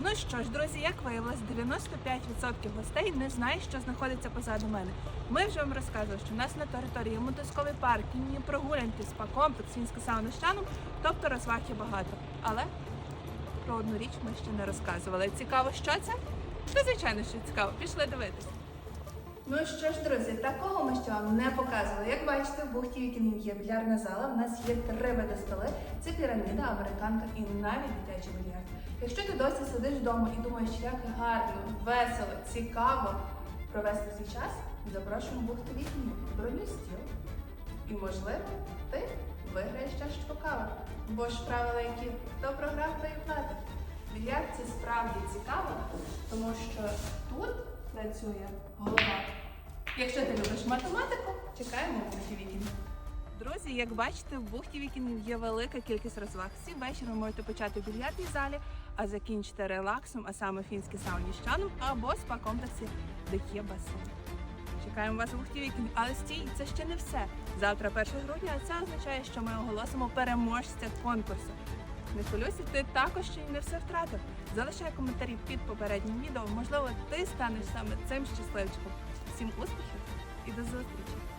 Ну що ж, друзі, як виявилось, 95% гостей не знають, що знаходиться позаду мене. Ми вже вам розказували, що в нас на території мотосковий парк, кінні прогулянки, спа-комплекс, фінська сауна з тобто розваг є багато. Але про одну річ ми ще не розказували. Цікаво, що це? Та звичайно, що цікаво. Пішли дивитися. Ну що ж, друзі, такого ми ще вам не показували. Як бачите, в бухті вікінгів є більярдна зала. У нас є три види столи. Це піраміда, американка і навіть дитячий більярд. Якщо ти досі сидиш вдома і думаєш, як гарно, весело, цікаво провести свій час, запрошуємо в бухту вікінгів. Бронюй стіл. І можливо, ти виграєш чашечку кави. Бо ж правила які хто програв, той і платить. Більярд це справді цікаво, тому що тут працює голова. Якщо ти любиш математику, чекаємо бухті вікінгів. Друзі, як бачите, в бухті вікінгів є велика кількість розваг. Всі вечір ви можете почати в більярдній залі, а закінчити релаксом, а саме фінські сауні з чаном або спа-комплексі, де є басейн. Чекаємо вас у бухті вікінгів. Але стій, це ще не все. Завтра 1 грудня, а це означає, що ми оголосимо переможця конкурсу. Не хвилюйся, ти також ще й не все втратив. Залишай коментарі під попереднім відео. Можливо, ти станеш саме цим щасливчиком. Всім успіхів і до зустрічі!